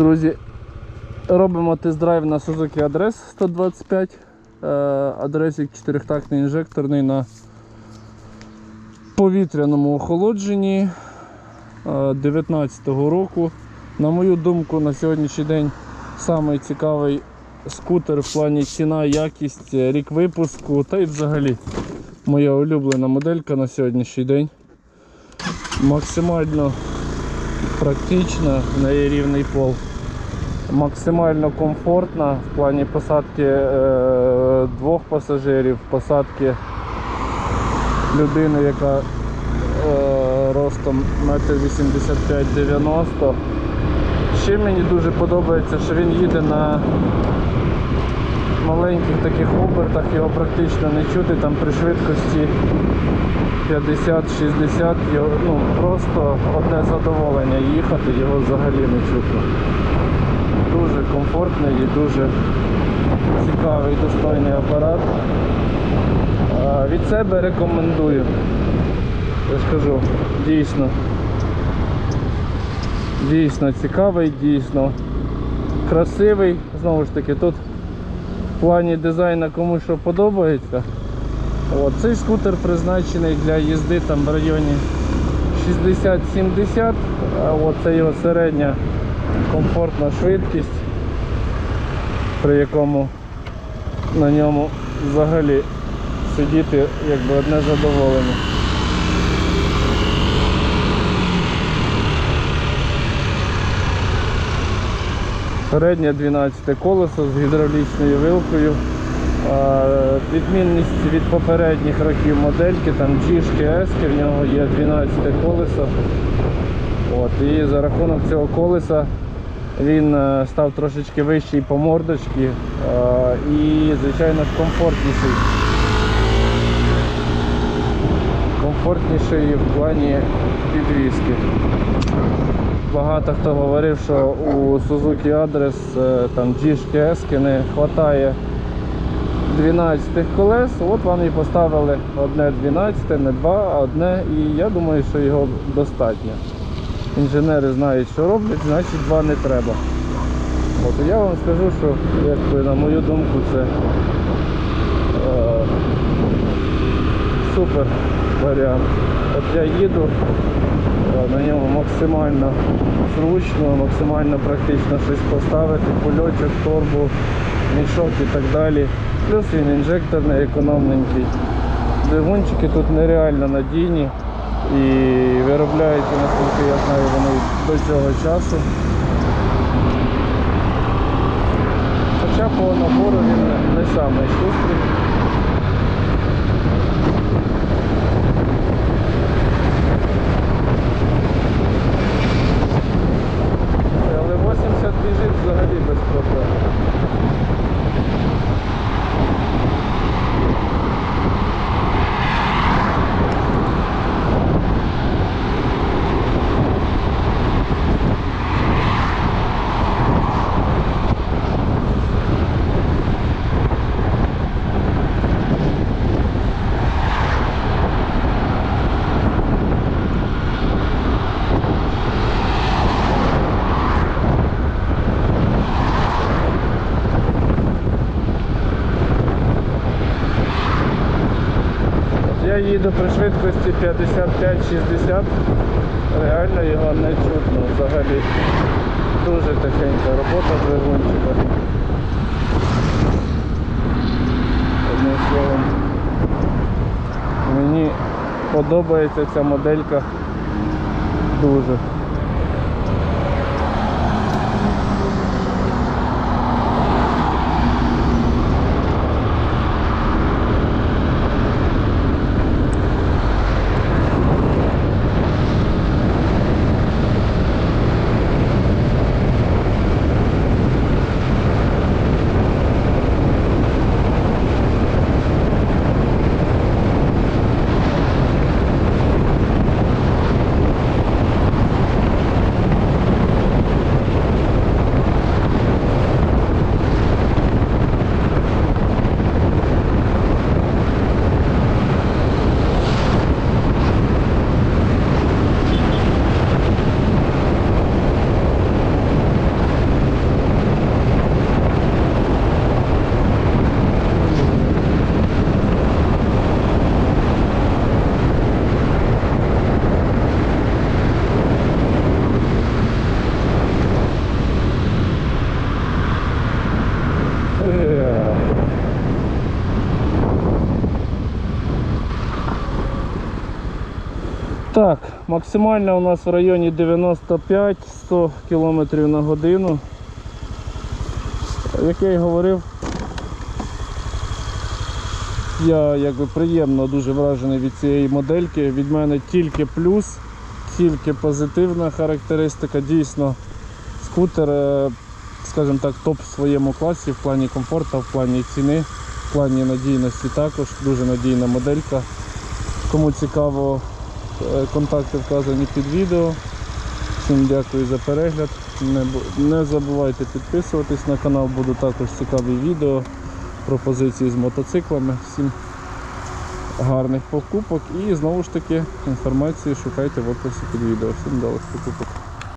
Друзі, робимо тест-драйв на Suzuki Адрес 125. Е, Адресик 4-тактний інжекторний на повітряному охолодженні 19-го року. На мою думку, на сьогоднішній день самий цікавий скутер в плані ціна, якість, рік випуску та й взагалі моя улюблена моделька на сьогоднішній день. Максимально практична, в неї рівний пол. Максимально комфортна в плані посадки е, двох пасажирів, посадки людини, яка е, ростом 1,85-90 м. Ще мені дуже подобається, що він їде на маленьких таких обертах, його практично не чути там при швидкості 50-60, його, ну, просто одне задоволення їхати, його взагалі не чутно. Дуже комфортний і дуже цікавий, достойний апарат. Від себе рекомендую. Я ж кажу, дійсно. Дійсно цікавий, дійсно красивий. Знову ж таки, тут в плані дизайну кому що подобається. От, цей скутер призначений для їзди там в районі 60-70, а от це його середня комфортна швидкість, при якому на ньому взагалі сидіти якби одне задоволення. Переднє 12 колесо з гідравлічною вилкою. Відмінність від попередніх років модельки, там G-шки, S, в нього є 12 колесо. От, і за рахунок цього колеса він е, став трошечки вищий по мордочці е, і, звичайно комфортніший. Комфортніший в плані підвіски. Багато хто говорив, що у Suzuki е, там G-шки, не вистачає 12 колес, от вам і поставили одне 12, не два, а одне, і я думаю, що його достатньо. Інженери знають, що роблять, значить два не треба. От я вам скажу, що якби, на мою думку це е, супер варіант. От я їду, е, на ньому максимально зручно, максимально практично щось поставити, кульочок, торбу, мішок і так далі. Плюс він інжекторний, економненький. Двигунчики тут нереально надійні і виробляються, наскільки я знаю, вони до цього часу. Хоча по набору він не самий шустрий. Я їду при швидкості 55-60, реально його не чутно взагалі. Дуже тихенька робота двигунчика. Одним словом, мені подобається ця моделька дуже. Так, максимально у нас в районі 95-100 км на годину. Як я і говорив, я якби приємно дуже вражений від цієї модельки. Від мене тільки плюс, тільки позитивна характеристика. Дійсно, скутер, е, скажімо так, топ в своєму класі в плані комфорту, в плані ціни, в плані надійності також. Дуже надійна моделька. Кому цікаво, контакти вказані під відео. Всім дякую за перегляд. Не, забувайте підписуватись на канал, буду також цікаві відео, пропозиції з мотоциклами. Всім гарних покупок і знову ж таки інформацію шукайте в описі під відео. Всім вдалих покупок.